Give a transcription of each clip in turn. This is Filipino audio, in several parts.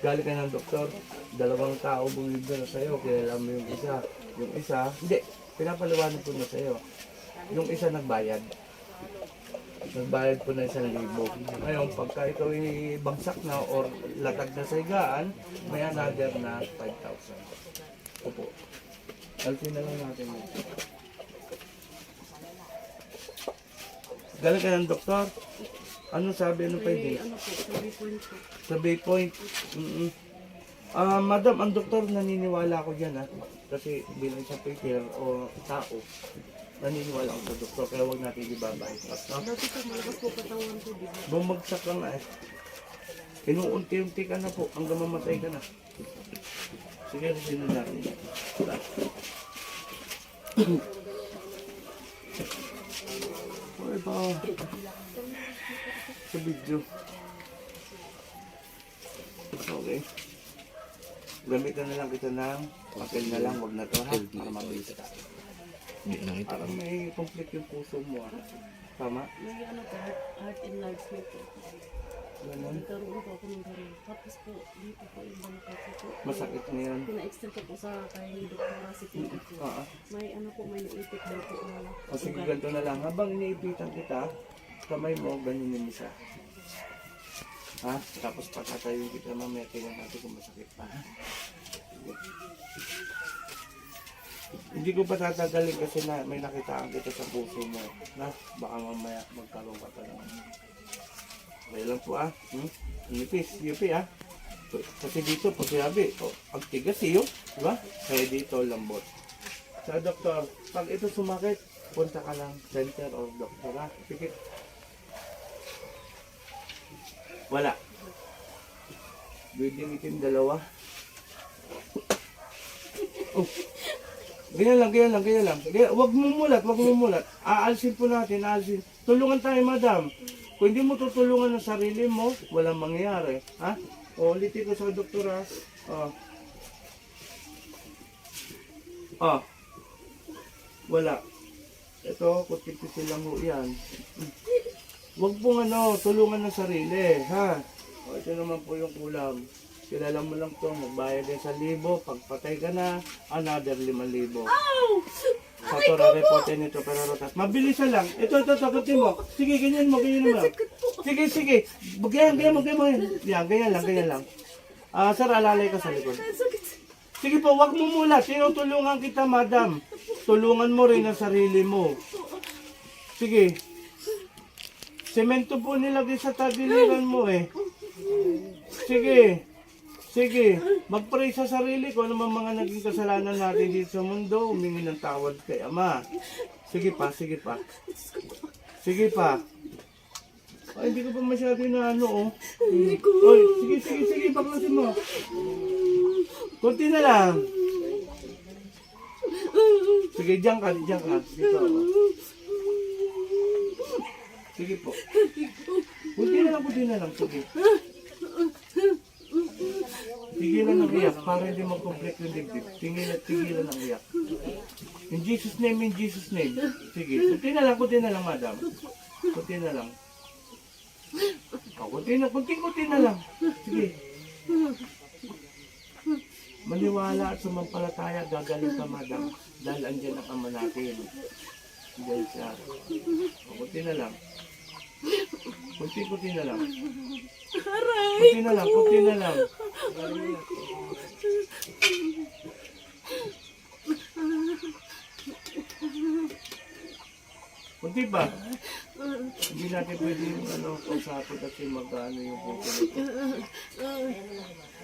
Galing ka ng doktor, dalawang tao bumibig na sa'yo, kilala mo yung isa. Yung isa, hindi, pinapaliwanag ko na sa'yo. Yung isa nagbayad. Nagbayad po na isang libo. Ngayon, pagka ikaw ay bagsak na or latag na sa higaan, may another na 5,000. Opo. Alpin na lang natin. Galing ka ng doktor? Ano sabi? Ano pa Eh, hindi? ano po, sabi po po. Sa Baypoint. Mm Ah, madam, ang doktor naniniwala ko diyan ha. Kasi bilang sa paper o tao, naniniwala ako sa doktor kaya huwag natin ibabypass. No? Dati po, malakas po katawan ko, di ba? Bumagsak ka na eh. Inuunti-unti ka na po hanggang mamatay ka na. Sige, sino natin. Ay ba? Sa video. Okay. Gamitan na lang kita ng papel na lang, wag na to ha, para mabilis ka. Parang may conflict yung puso mo ah. Tama? May ano po, heart, enlargement po. Ganun. Nagkaroon po ako ng ganun. Tapos po, dito po yung ko po. Masakit na yan. Pina-extend ko po sa kay ni Dr. Rasitin po. Oo. May ano po, may naipit daw po O sige, ganito na lang. Habang iniipitan kita, kamay mo, ganyan yung isa. Ha? Tapos pagkatayo kita, mamaya tingnan natin kung masakit pa. ha? Hindi ko pa tatagalin kasi na may nakitaan kita sa puso mo. Na, baka mamaya magkaroon ka pa naman. Okay lang po ah. Hmm? Nipis, yupi ah. Kasi dito, pag sinabi, oh, ang tigas iyo, di ba? Kaya dito, lambot. Sa doktor, pag ito sumakit, punta ka lang center or doktor ha. Pikit. Wala. Breathing itim dalawa. Oh. Ganyan lang, ganyan lang, ganyan lang. Ganyan, wag mo mulat, wag mo mulat. Aalsin po natin, aalsin. Tulungan tayo, madam. Kung hindi mo tutulungan ang sarili mo, walang mangyayari. Ha? O, ulitin ko sa doktor ha. Oh. Oh. Wala. Ito, kuti-kuti lang ho yan. Huwag pong ano, tulungan ng sarili, ha? O, ito naman po yung kulang. Kilala mo lang to, magbayad din sa libo, pagpatay ka na, another lima libo. Sa to, reportin nito, pero rotas. Mabilisan lang. Ito, ito, sagutin mo. Sige, ganyan mo, ganyan mo. Sige, sige. Ganyan, ganyan mo, ganyan mo. Yan, ganyan lang, ganyan lang. Ah, sir, alalay ka sa likod. Sige po, wag mo mula. Tinutulungan kita, madam. Tulungan mo rin ang sarili mo. Sige. Semento po nilagay sa tagiliran mo eh. Sige. Sige. Mag-pray sa sarili ko ano man mga naging kasalanan natin dito sa mundo. Humingi ng tawad kay Ama. Sige pa, sige pa. Sige pa. Ay, hindi ko pa masyado na ano, oh. Hindi ko. Oy, sige, sige, sige, baklasin mo. Kunti na lang. Sige, diyan ka, diyan ka. Dito. Sige po. Kunti na lang, kunti na lang. Sige. Tigilan ng iyak para hindi mag-complete yung dibdib. Tigilan, tigilan ng iyak. In Jesus name, in Jesus name. Sige, kunti na lang, kunti na lang, madam. Kunti na lang. O, kunti na, kunti, kunti na lang. Sige. Maniwala at sumampalataya, gagaling ka, madam. Dahil andyan ang ama natin. Dahil siya. O, kunti na lang. Kunti, kunti na lang. Kunti na lang, kunti na lang. Kunti ba? Hindi natin pwede yung ano, kausapin kasi mag-ano yung puso nito.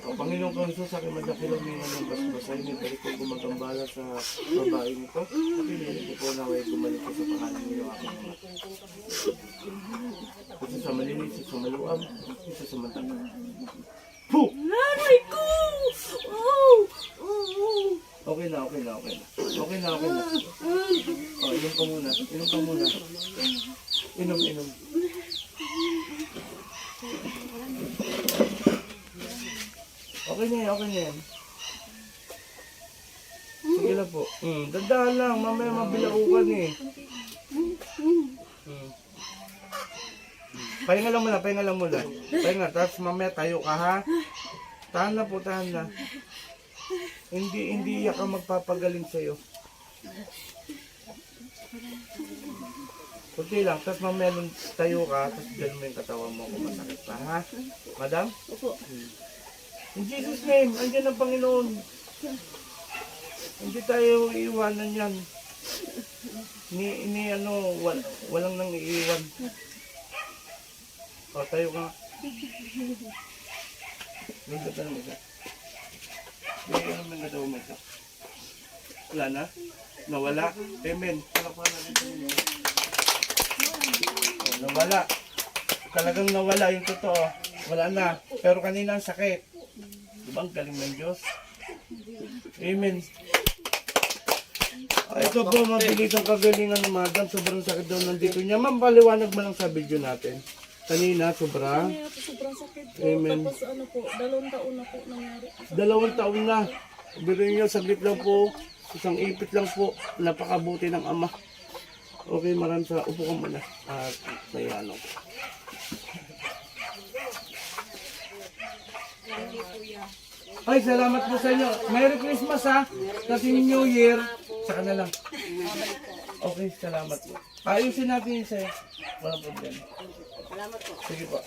O Panginoon ko Jesus, sa akin madakilog niyo ng basbasay niyo, balik ko gumagambala sa babae nito. At pinilit ko po na way bumalik ko sa pangalan niyo ama. Isa sa malinis, isa sa maluwag, isa sa matang. Puh! Nanay ko! Oh! Oh! Okay na, okay na, okay na. Okay na, okay na. O, inom ka muna. Inom ka muna. Inom, inom. Okay na yan, okay na yan. Sige na po. Mm, dandahan lang. Mamaya mabilaukan eh. Pahinga lang muna, pahinga lang muna. Pahinga, tapos mamaya tayo ka ha. Tahan na po, tahan na. Hindi, hindi iyak ang magpapagaling sa'yo. Kunti lang, tapos mamaya nung tayo ka, tapos ganun mo yung katawan mo kung masakit pa, ha? Madam? Opo. In Jesus name, andyan ang Panginoon. Hindi tayo iiwanan yan. Ni, ni ano, wal, walang nang iiwan. O, tayo ka. Ka. Hindi, ano man na daw mo ito? Wala na? Nawala? Amen. Palakpakan natin sa inyo. O, nawala. Talagang nawala yung totoo. Wala na. Pero kanina ang sakit. Diba ang galing ng Diyos? Amen. Ah, ito po, mabilis ang kagalingan ng madam. Sobrang sakit daw nandito niya. Ma'am, paliwanag mo lang sa video natin. Kanina, sobra. Po sobrang sakit po. Amen. Tapos ano po, dalawang taon na po nangyari. Dalawang taon na. Biruin niyo, saglit lang po. Isang ipit lang po. Napakabuti ng ama. Okay, maraming sa upo ka muna. At may ano. Ay, salamat po sa inyo. Merry Christmas ha. Kasi New Year. Saka na lang. Okay, salamat po. Ayusin natin yung sa'yo. Walang problema. Salamat po. Sige po.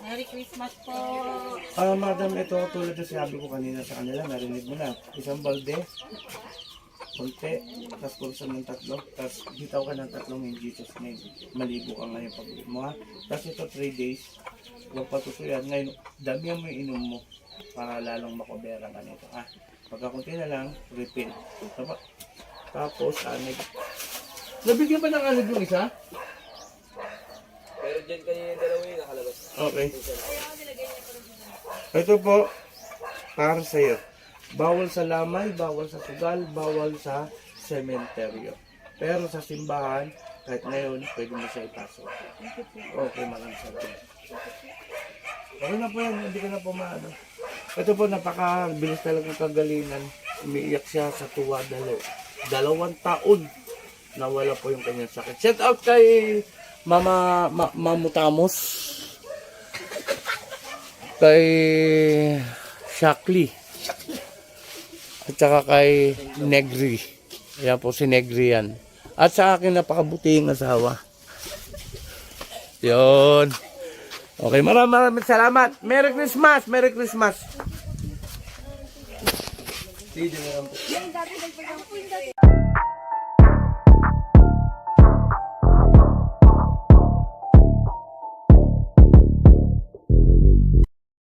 Merry Christmas po. Ah, madam, ito tulad na sinabi ko kanina sa kanila, narinig mo na. Isang balde, konti, tapos kurso ng tatlo, tapos bitaw ka ng tatlong in Jesus name. Maligo ka ngayon pag mo ha. Tapos ito 3 days, huwag patutuyan. Ngayon, damihan mo yung inom mo para lalong makobera ka nito ha. Pagka konti na lang, refill. Tapa. Tapos, anig. Nabigyan ba ng anig yung isa? Pero dyan kanina yung dalawa yung nakalabas. Okay. Ito po, para sa iyo. Bawal sa lamay, bawal sa sugal, bawal sa sementeryo. Pero sa simbahan, kahit ngayon, pwede mo siya ipasok. Okay, maraming salamat. Okay na po yan, hindi ka na po maano. Ito po, napakabilis talagang kagalingan. Umiiyak siya sa tuwa dalaw. Dalawang taon nawala po yung kanyang sakit. Shout out kay Mama ma, Mamutamos. Kay Shakli. At saka kay Negri. Ayan po si Negri yan. At sa akin napakabuting asawa. Yun. Okay, maraming maraming salamat. Merry Christmas! Merry Christmas! Sige, meron po.